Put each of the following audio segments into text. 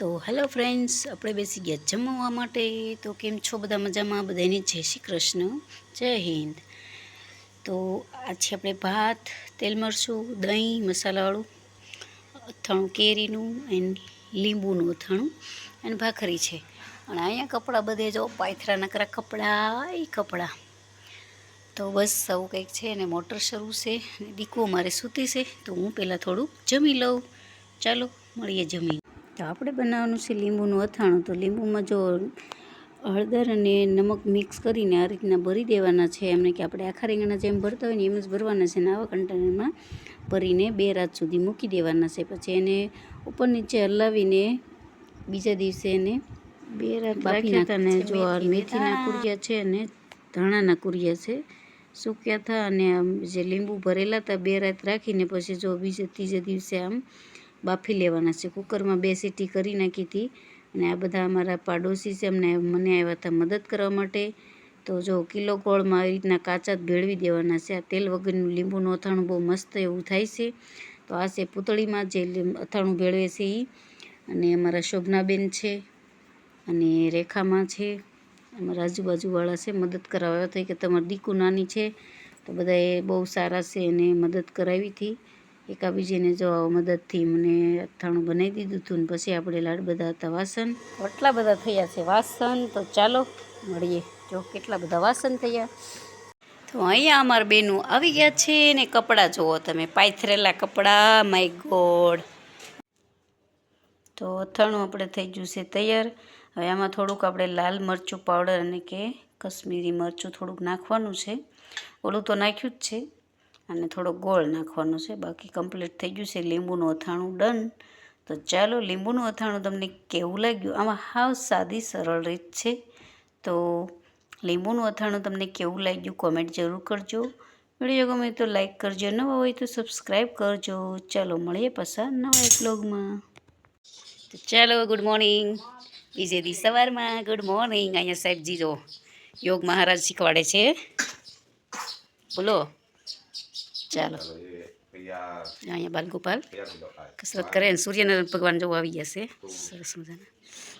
તો hello friends આપણે બેસી ગયા જમવા માટે. તો કેમ છો બધા મજામાં? બધાની જય શ્રી કૃષ્ણ, જય હિન્દ. તો આ છે આપણે ભાત, તેલ મરચું, દહીં, મસાલાવાળું, અથાણું કેરીનું એન્ડ લીંબુનું અથાણું અને ભાખરી છે. અને અહીંયા કપડાં બધે જો પાયથરા નકરા કપડાં એ કપડાં. તો બસ આવું કંઈક છે અને મોટર શરૂ છે અને દીકુ મારે સૂતી છે, તો હું પહેલાં થોડુંક જમી લઉં. ચાલો, મળીએ જમી તો આપણે બનાવવાનું છે લીંબુનું અથાણું. તો લીંબુમાં જો હળદર અને નમક મિક્સ કરીને આ રીતના ભરી દેવાના છે. એમને કે આપણે આખા રીંગણા જેમ ભરતા હોય ને એમ જ ભરવાના છે ને આવા કન્ટેનરમાં ભરીને બે રાત સુધી મૂકી દેવાના છે. પછી એને ઉપર નીચે હલાવીને બીજા દિવસે એને બે રાત બાફી નાખતા જો મેથીના કુરિયા છે અને ધાણાના કુરિયા છે સૂક્યા હતા અને આમ જે લીંબુ ભરેલા હતા બે રાત રાખીને પછી જો બીજે ત્રીજે દિવસે આમ બાફી લેવાના છે. કુકરમાં બે સીટી કરી નાખી હતી અને આ બધા અમારા પાડોશી છે અમને મને આવ્યા હતા મદદ કરવા માટે. તો જો કિલો ગોળમાં આવી રીતના કાચા જ ભેળવી દેવાના છે. આ તેલ વગરનું લીંબુનું અથાણું બહુ મસ્ત એવું થાય છે. તો આ છે પૂતળીમાં જે અથાણું ભેળવે છે એ અને અમારા શોભનાબેન છે અને રેખામાં છે. અમારા આજુબાજુવાળા છે, મદદ કરાવ્યા હતા કે તમારી દીકુ નાની છે. તો બધાએ બહુ સારા છે એને મદદ કરાવી હતી. એકાબીજીને જો મદદથી મને અથાણું બનાવી દીધું હતું ને પછી આપણે લાડ બધા હતા વાસણ. એટલા બધા થયા છે વાસણ? તો ચાલો, મળીએ. જો કેટલા બધા વાસણ થયા. તો અહીંયા અમારા બેનું આવી ગયા છે ને કપડાં જુઓ તમે, પાથરેલા કપડાં, માય ગોડ. તો અથાણું આપણે થઈ ગયું છે તૈયાર. હવે આમાં થોડુંક આપણે લાલ મરચું પાવડર અને કે કશ્મીરી મરચું થોડુંક નાખવાનું છે. ઓલું તો નાખ્યું જ છે. અને થોડો ગોળ નાખવાનો છે. બાકી કમ્પ્લીટ થઈ ગયું છે લીંબુનું અથાણું ડન તો ચાલો લીંબુનું અથાણું તમને કેવું લાગ્યું? આમાં હાવ સાદી સરળ રીત છે. તો લીંબુનું અથાણું તમને કેવું લાગ્યું કોમેન્ટ જરૂર કરજો. વીડિયો ગમે તો લાઈક કરજો. નવા હોય તો સબસ્ક્રાઈબ કરજો. ચાલો મળીએ પાછા નવા એક બ્લોગમાં તો ચાલો ગુડ મોર્નિંગ બીજે દી સવારમાં ગુડ મોર્નિંગ અહીંયા સાહેબજી જો યોગ મહારાજ શીખવાડે છે. બોલો. ચાલો. અહીંયા બાલગોપાલ કસરત કરે ને સૂર્યનારાયણ ભગવાન જોવા આવી ગયા છે સરસ મજાના.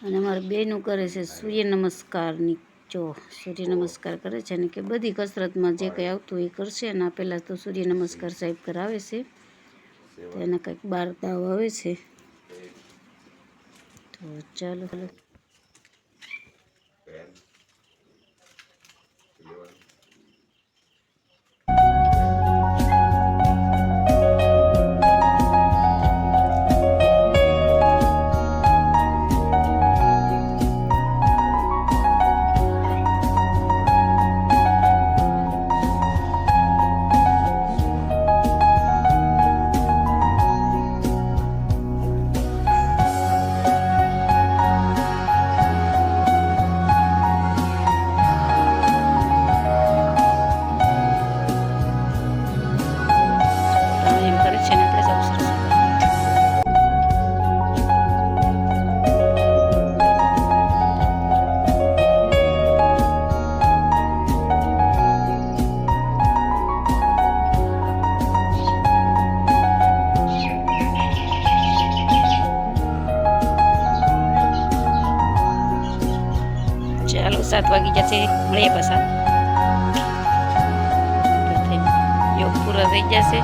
અને અમારે બેનું કરે છે સૂર્ય નમસ્કારની જો સૂર્ય નમસ્કાર કરે છે અને કે બધી કસરતમાં જે કંઈ આવતું એ કરશે અને આ પહેલાં તો સૂર્ય નમસ્કાર સાહેબ કરાવે છે. તો એના કંઈક બાર દાવ આવે છે. તો ચાલો. સાત વાગી જશે મળીએ પાછા. યોગ પૂરો થઈ જશે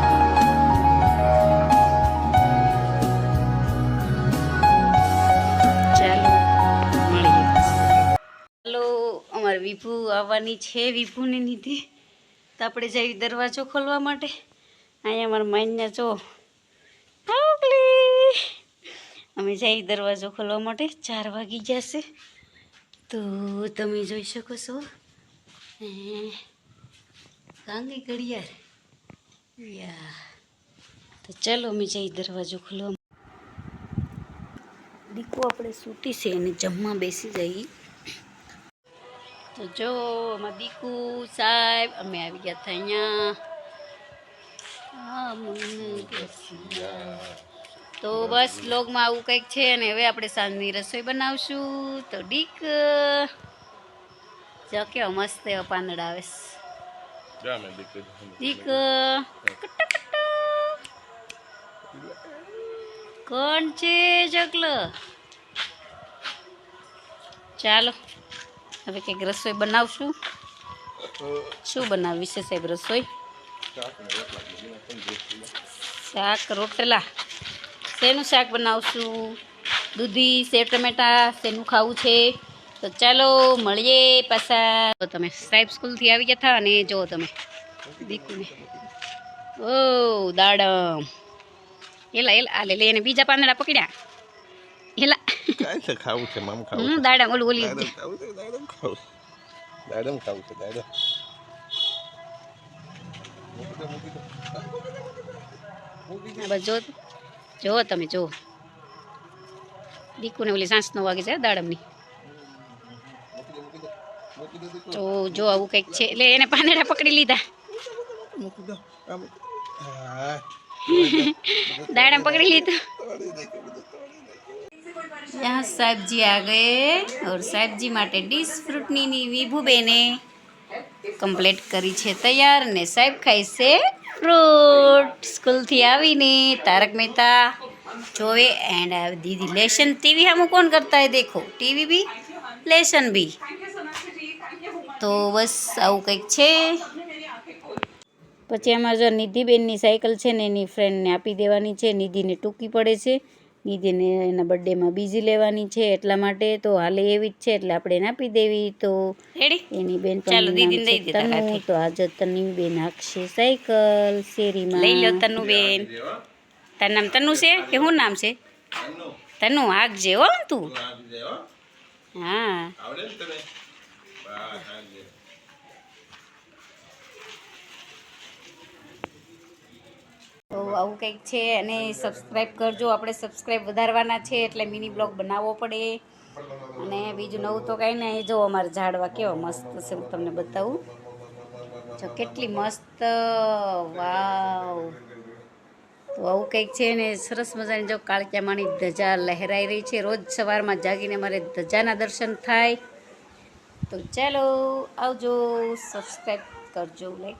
અમારે વિભુ આવવાની છે. વિભુને લીધે તો આપણે જઈ દરવાજો ખોલવા માટે. અહીંયા અમારા માન્યા જો અમે જઈ દરવાજો ખોલવા માટે. ચાર વાગી જશે તો તમે જોઈ શકો છો. કાંગી ઘડિયાળ. યા. તો ચાલો અમે જઈ દરવાજો ખોલવા. દીકુ આપણે સૂતી છે અને જમવા બેસી જઈ તો જો અમારા દીકુ સાહેબ અમે આવી ગયા હતા અહીંયા. હા, મને બેસી. તો બસ લોગમાં આવું કંઈક છે અને હવે આપણે સાંજની રસોઈ બનાવશું. તો ડીક જો કેવો મસ્ત એવો પાંદડ આવે ડીક. કોણ છે ચકલો ચાલો હવે કંઈક રસોઈ બનાવશું. શું બનાવવી છે સાહેબ રસોઈ? શાક રોટલા. શેનું શાક બનાવશું? દૂધી સેવ ટમેટા શેનું ખાવું છે? તો ચાલો મળીએ પાછા. તમે સાહેબ સ્કૂલથી આવી ગયા હતા અને જો તમે. દીકુને. ઓ દાડમ. એલા એલા આ લે એને બીજા પાંદડા પકડ્યા. એલા. ખાવું છે મામ ખાવું હું દાડમ ઓલું ઓલી. દાડમ ખાવું દાડમ ખાવું છે. દાડમ મૂકી દો મૂકી દો મૂકી બાજુ જો જુઓ તમે જુઓ દીકુને ઓલી સાંસ નો વાગે છે દાડમની મૂકી દો મૂકી દો મૂકી દો દીકરો. તો જો આવું કંઈક છે એટલે એને પાંદડા પકડી લીધા મૂકી દો આમ હા दाड़म पकड़ ली तो તોડી નાખ્યું બધું તોડી નાખ્યું यहाँ साहब जी आ गए और साहब जी માટે ડીશ ફ્રૂટની ની વિભુબેને કમ્પ્લીટ કરી છે તૈયાર ને સાહેબ ખાય છે ફ્રૂટ સ્કૂલથી આવીને તારક મહેતા જોવે એન્ડ દીદી લેશન ટીવી હમ કોણ કરતા હે દેખો? ટીવી બી, લેશન બી. તો બસ આવું કંઈક છે. પછી એમાં જો નિધિબેનની સાયકલ છે ને એની ફ્રેન્ડને આપી દેવાની છે, નિધિને ટૂંકી પડે છે. નિધિને એના બર્થડેમાં બીજી લેવાની છે એટલા માટે તો હાલે એવી જ છે એટલે આપણે એને આપી દેવી. તો એની બેન તનુ. તો આજે તનુ બેન હાંકશે સાયકલ શેરીમાં. લઈ લો તનુબેન તાર નામ તનુ છે કે શું નામ છે? તનુ આગજે હો તું. હા? આવડે ને તને બસ હાલજે. તો આવું કંઈક છે અને સબસ્ક્રાઈબ કરજો. આપણે સબસ્ક્રાઈબ વધારવાના છે એટલે મિની બ્લોગ બનાવવો પડે. અને બીજું નવું તો કાંઈ નહીં. જો અમારા ઝાડવા કેવા મસ્ત છે, હું તમને બતાવું. જો કેટલી મસ્ત, વાવ. તો આવું કંઈક છે ને, સરસ મજાની જો કાળક્યામાની ધજા લહેરાઈ રહી છે. રોજ સવારમાં જાગીને મારે ધજાના દર્શન થાય. તો ચાલો, આવજો. સબસ્ક્રાઈબ કરજો લાઈક